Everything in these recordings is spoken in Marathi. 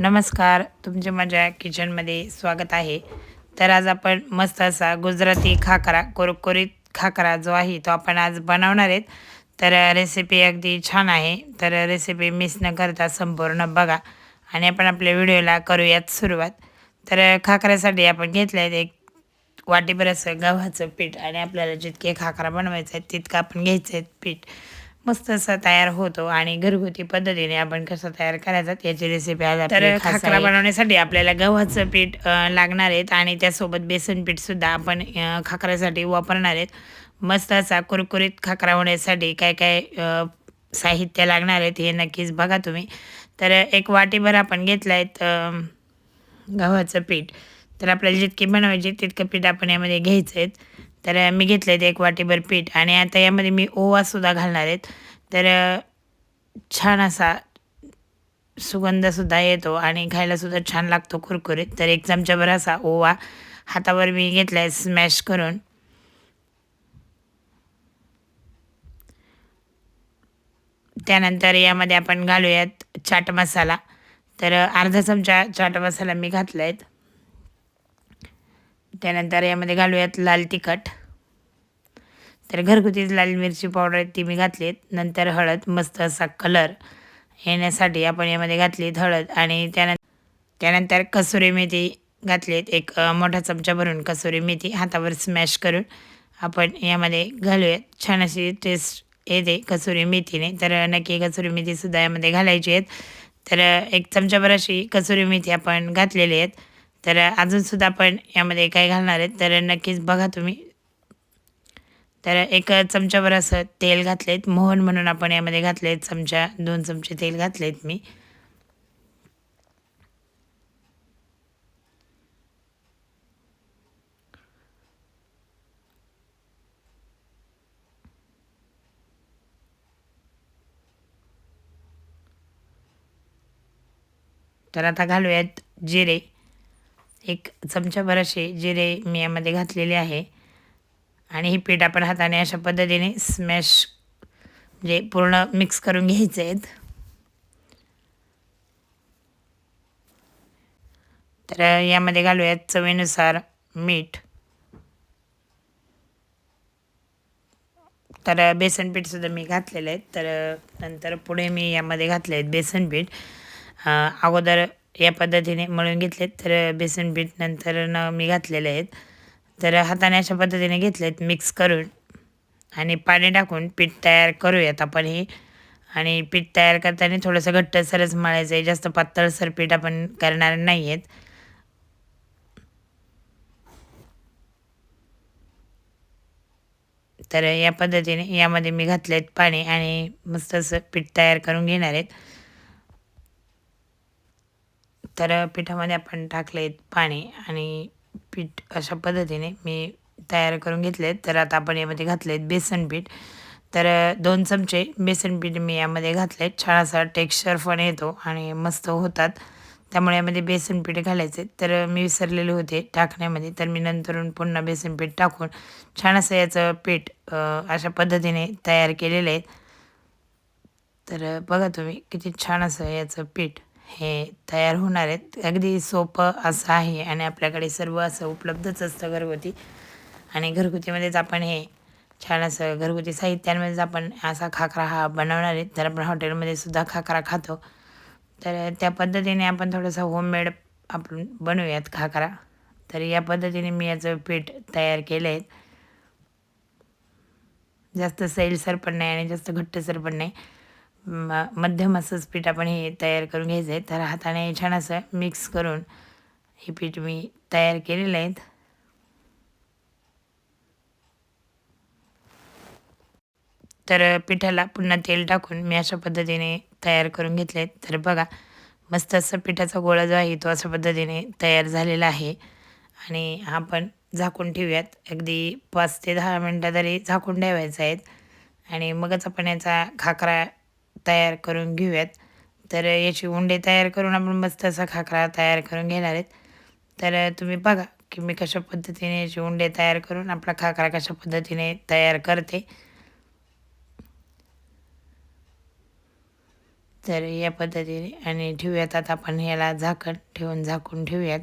नमस्कार तुमचे माझ्या किचनमध्ये स्वागत आहे. तर आज आपण मस्त असा गुजराती खाकरा कोरकोरीत खाकरा जो आहे तो आपण आज बनवणार आहेत. तर रेसिपी अगदी छान आहे. तर रेसिपी मिस न करता संपूर्ण बघा आणि आपण आपल्या व्हिडिओला करूयात सुरुवात. तर खाकऱ्यासाठी आपण घेतलं आहे एक वाटीभर असं गव्हाचं पीठ आणि आपल्याला जितके खाकरा बनवायचं आहे तितकं आपण घ्यायचं आहे पीठ. मस्त असं तयार होतो आणि घरगुती पद्धतीने आपण कसं तयार करायचं याची रेसिपी आज तर खाकरा बनवण्यासाठी आपल्याला गव्हाचं पीठ लागणार आहेत आणि त्यासोबत बेसन पीठ सुद्धा आपण खाकऱ्यासाठी वापरणार आहेत. मस्त असा कुरकुरीत खाकरा होण्यासाठी काय काय साहित्य लागणार आहेत हे नक्कीच बघा तुम्ही. तर एक वाटीभर आपण घेतलं आहेत गव्हाचं पीठ. तर आपल्याला जितकी बनवायची तितकं पीठ आपण यामध्ये घ्यायचं आहेत तर मी घेतले आहेत एक वाटीभर पीठ आणि आता यामध्ये मी ओवासुद्धा घालणार आहेत. तर छान असा सुगंधसुद्धा येतो आणि खायलासुद्धा छान लागतो कुरकुरीत. तर एक चमचाभर असा ओवा हातावर मी घेतला आहे स्मॅश करून. त्यानंतर यामध्ये आपण घालूयात चाट मसाला. तर अर्धा चमचा चाट मसाला मी घातला आहेत त्यानंतर यामध्ये घालूयात लाल तिखट. तर घरगुतीच लाल मिरची पावडर ती मी घातली आहेत नंतर हळद मस्त असा कलर येण्यासाठी आपण यामध्ये घातलीत हळद आणि त्यानंतर त्यानंतर कसुरी मेथी घातलीत. एक मोठा चमचा भरून कसुरी मेथी हातावर स्मॅश करून आपण यामध्ये घालूयात. छान अशी टेस्ट येते कसुरी मेथीने. तर नक्की कसुरी मेथीसुद्धा यामध्ये घालायची आहेत. तर एक चमचाभर अशी कसुरी मेथी आपण घातलेली आहेत. तर अजूनसुद्धा आपण यामध्ये काय घालणार आहेत? तर नक्कीच बघा तुम्ही. तर एक चमच्यावर असं तेल घातलेत मोहन म्हणून आपण यामध्ये घातलेत चमचा. दोन चमचे तेल घातलेत मी. तर आता घालूयात जिरे. एक चमचाभर असे जिरे मी यामध्ये घातलेले आहे. आणि ही पीठ आपण हाताने अशा पद्धतीने स्मॅश म्हणजे पूर्ण मिक्स करून घ्यायचे आहेत. तर यामध्ये घालूयात चवीनुसार मीठ. तर बेसन पीठसुद्धा मी घातलेलं आहे. तर नंतर पुढे मी यामध्ये घातले आहेत बेसन पीठ. अगोदर या पद्धतीने मळून घेतलेत. तर बेसन पीठ नंतर न मी घातलेले आहेत. तर हाताने अशा पद्धतीने घेतलेत मिक्स करून. आणि पाणी टाकून पीठ तयार करूयात आपण हे. आणि पीठ तयार करताना थोडंसं घट्टसरच मळायचं आहे जास्त पातळसर पीठ आपण करणार नाही आहेत तर या पद्धतीने यामध्ये मी घातले आहेत पाणी आणि मस्त असं पीठ तयार करून घेणार आहेत. तर पिठामध्ये आपण टाकले आहेत पाणी आणि पीठ अशा पद्धतीने मी तयार करून घेतले तर आता आपण यामध्ये घातले आहेत बेसन पीठ. तर दोन चमचे बेसन पीठ मी यामध्ये घातले छान असा टेक्स्चर पण येतो आणि मस्त होतात. त्यामुळे यामध्ये बेसन पीठ घालायचे. तर मी विसरलेले होते टाकण्यामध्ये. तर मी नंतरून पुन्हा बेसन पीठ टाकून छान असं याचं पीठ अशा पद्धतीने तयार केलेलं आहे. तर बघा तुम्ही किती छान असं याचं पीठ. हे तयार होणार आहेत. अगदी सोपं असं आहे आणि आपल्याकडे सर्व असं उपलब्धच असतं घरगुती. आणि घरगुतीमध्येच आपण हे छान असं घरगुती साहित्यांमध्येच आपण असा खाकरा हा बनवणार आहे तर आपण हॉटेलमध्ये सुद्धा खाकरा खातो. तर त्या पद्धतीने आपण थोडंसं होममेड आपण बनवूयात खाकरा. तर या पद्धतीने मी याचं पीठ तयार केलं आहे. जास्त सैलसर पण नाही आणि जास्त घट्टसर पण नाही. म मध्यम असंच पीठ आपण हे तयार करून घ्यायचं आहे. तर हाताने छान असं मिक्स करून हे पीठ मी तयार केलेलं आहेत तर पिठाला पुन्हा तेल टाकून मी अशा पद्धतीने तयार करून घेतले आहेत. तर बघा मस्त असं पिठाचा गोळा जो आहे तो अशा पद्धतीने तयार झालेला आहे. आणि आपण झाकून ठेवूयात. अगदी पाच ते दहा मिनटं तरी झाकून ठेवायचं आहेत. आणि मगच आपण याचा खाकरा तयार करून घेऊयात. तर याची उंडे तयार करून आपण मस्त असा खाकरा तयार करून घेणार आहेत. तर तुम्ही बघा की मी कशा पद्धतीने याची उंडे तयार करून आपला खाकरा कशा पद्धतीने तयार करते. तर या पद्धतीने आणि ठेवूयात आता आपण ह्याला झाकण ठेवून झाकून ठेवूयात.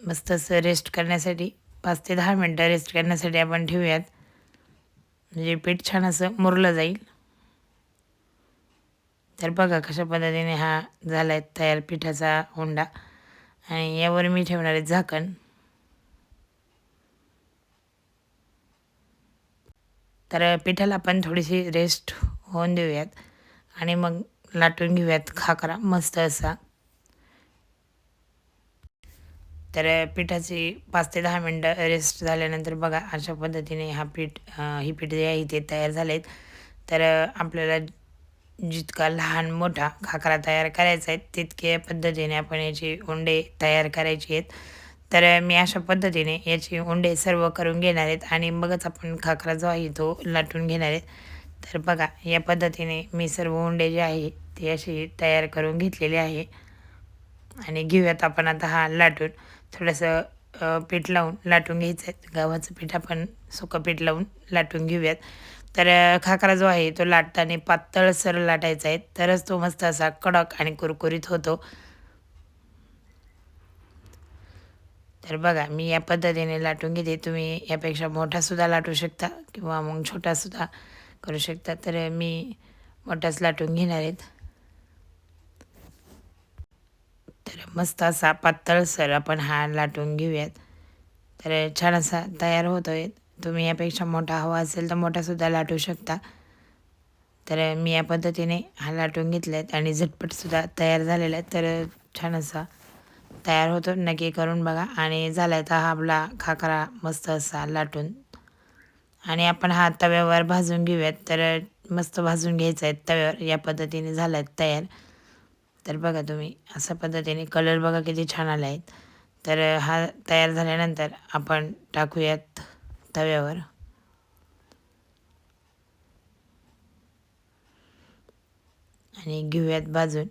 मस्त असं रेस्ट करण्यासाठी पाच ते दहा मिनटं रेस्ट करण्यासाठी आपण ठेवूयात. म्हणजे पीठ छान असं मुरलं जाईल. तर बघा कशा पद्धतीने हा झाला आहे तयार पिठाचा हुंडा. आणि यावर मी ठेवणार आहे झाकण. तर पिठाला आपण थोडीशी रेस्ट होऊन देऊयात. आणि मग लाटून घेऊयात. खाकरा मस्त असा. तर पिठाची पाच ते दहा मिनटं रेस्ट झाल्यानंतर बघा अशा पद्धतीने हा पीठ ही पीठ जे आहे ते तयार झालेत. तर आपल्याला जितका लहान मोठा खाकरा तयार करायचा आहे तितके पद्धतीने आपण याची उंडे तयार करायचे आहेत. तर मी अशा पद्धतीने याची उंडे सर्व करून घेणार आहेत आणि मगच आपण खाकरा जो आहे तो लाटून घेणार आहेत. तर बघा या पद्धतीने मी सर्व उंडे जे आहे ते अशी तयार करून घेतलेले आहे. आणि घेऊयात आपण आता हा लाटून. थोडंसं पीठ लावून लाटून घ्यायचं आहे. गव्हाचं पीठ आपण सुकं पीठ लावून लाटून घेऊयात. तर खाकरा जो आहे तो लाटताना पातळसर लाटायचा आहे. तरच तो मस्त असा कडक आणि कुरकुरीत होतो. तर बघा मी या पद्धतीने लाटून घेते. तुम्ही यापेक्षा मोठासुद्धा लाटू शकता किंवा मग छोटासुद्धा करू शकता. तर मी मोठाच लाटून घेणार आहेत तर मस्त असा पातळसर आपण हा लाटून घेऊयात. तर छान असा तयार होतो आहे तुम्ही यापेक्षा मोठा हवा असेल तर मोठासुद्धा लाटू शकता. तर मी या पद्धतीने हा लाटून घेतला आहेत आणि झटपटसुद्धा तयार झालेला आहे. तर छान असा तयार होतो. नक्की करून बघा. आणि झाला आहे तर हा आपला खाकरा मस्त असा लाटून. आणि आपण हा तव्यावर भाजून घेऊयात. तर मस्त भाजून घ्यायचा आहे तव्यावर. या पद्धतीने झाला आहे तयार. तर बघा तुम्ही अशा पद्धतीने कलर बघा किती छान आला आहेत तर हा तयार झाल्यानंतर आपण टाकूयात तव्यावर आणि घेऊयात भाजून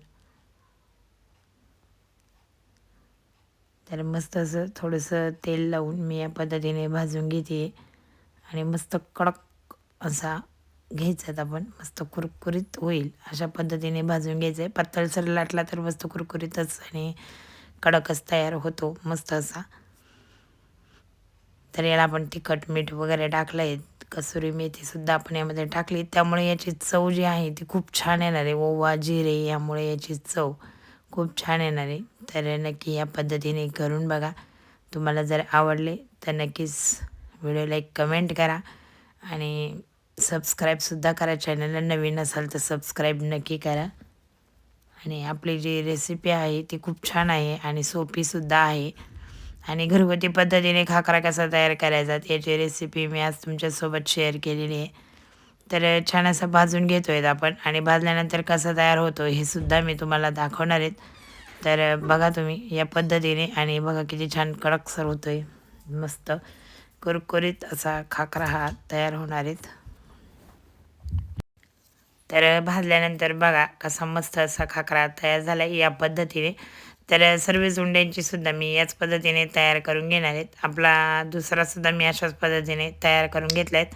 तर मस्त असं थोडंसं तेल लावून मी या पद्धतीने भाजून घेते आणि मस्त कडक असा घ्यायचा आपण मस्त कुरकुरीत होईल अशा पद्धतीने भाजून घ्यायचं आहे पातळसर लाटला तर मस्त कुरकुरीतच आणि कडकच तयार होतो मस्त असा तर याला आपण तिखट मीठ वगैरे टाकलं आहे कसुरी मेथीसुद्धा आपण यामध्ये टाकली. त्यामुळे याची चव जी आहे ती खूप छान येणार आहे. ओवा जिरे यामुळे याची चव खूप छान येणार आहे. तर नक्की या पद्धतीने करून बघा. तुम्हाला जर आवडले तर नक्कीच व्हिडिओला एक कमेंट करा. आणि सबस्क्राईबसुद्धा करा. चॅनलला नवीन असाल तर सबस्क्राईब नक्की करा. आणि आपली जी रेसिपी आहे ती खूप छान आहे आणि सोपीसुद्धा आहे. आणि घरगुती पद्धतीने खाकरा कसा तयार करायचा याची रेसिपी मी आज तुमच्यासोबत शेअर केलेली आहे. तर छान असं भाजून घेतो आहेत आपण आणि भाजल्यानंतर कसा तयार होतो हे सुद्धा मी तुम्हाला दाखवणार आहेत तर बघा तुम्ही या पद्धतीने आणि बघा किती छान कडकसर होतो आहे मस्त कुरकुरीत असा खाकरा हा तयार होणार आहेत तर भाजल्यानंतर बघा कसा मस्त असा खाकरा तयार झाला या पद्धतीने. तर सर्व जुंड्यांची सुद्धा मी याच पद्धतीने तयार करून घेणार आहेत. आपला दुसरासुद्धा मी अशाच पद्धतीने तयार करून घेतला आहेत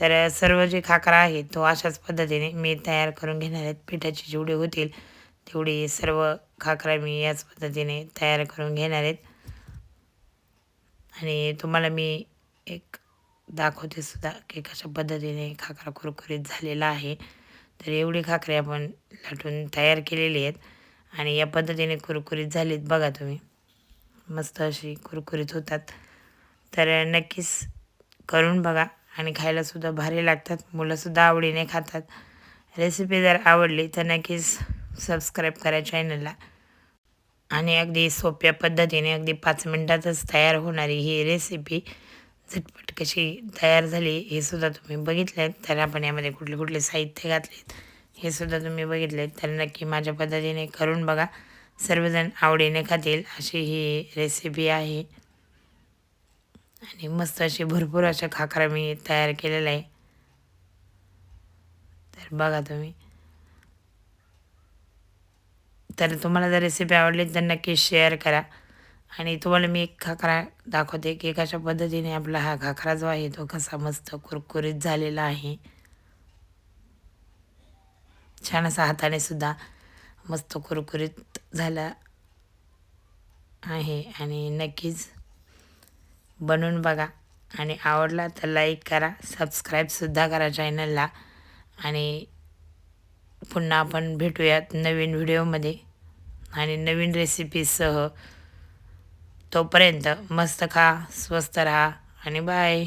तर सर्व जे खाकरा आहे तो अशाच पद्धतीने मी तयार करून घेणार आहेत. पिठाची जेवढी होतील तेवढी सर्व खाकरा मी याच पद्धतीने तयार करून घेणार आहेत. आणि तुम्हाला मी एक दाखवते सुद्धा की कशा पद्धतीने खाकरा कुरकुरीत झालेला आहे. तर एवढी खाकरे आपण लाटून तयार केलेली आहेत. आणि या पद्धतीने कुरकुरीत झालीत बघा तुम्ही. मस्त अशी कुरकुरीत होतात. तर नक्कीच करून बघा आणि खायलासुद्धा भारी लागतात. मुलंसुद्धा आवडीने खातात. रेसिपी जर आवडली तर नक्कीच सबस्क्राईब करा चॅनलला आणि अगदी सोप्या पद्धतीने अगदी पाच मिनटातच तयार होणारी ही रेसिपी झटपट कशी तयार झाली हे सुद्धा तुम्ही बघितलं तर आपण यामध्ये कुठले कुठले साहित्य घातलेत. हे सुद्धा तुम्ही बघितले तर नक्की माझ्या पद्धतीने करून बघा. सर्वजण आवडीने खातील अशी ही रेसिपी आहे. आणि मस्त अशी भरपूर अशा खाकरा मी तयार केलेला आहे. तर बघा तुम्ही. तर तुम्हाला जर रेसिपी आवडली तर नक्की शेअर करा. आणि तुम्हाला मी एक खाकरा दाखवते की कशा पद्धतीने आपला हा खाकरा जो आहे तो कसा मस्त कुरकुरीत झालेला आहे. छान असा हाताने सुद्धा मस्त कुरकुरीत झाला आहे. आणि नक्कीच बनवून बघा. आणि आवडला तर लाईक करा सबस्क्राईबसुद्धा करा चॅनलला आणि पुन्हा आपण भेटूयात नवीन व्हिडिओमध्ये आणि नवीन रेसिपीसह तोपर्यंत मस्त खा स्वस्त राहा. आणि बाय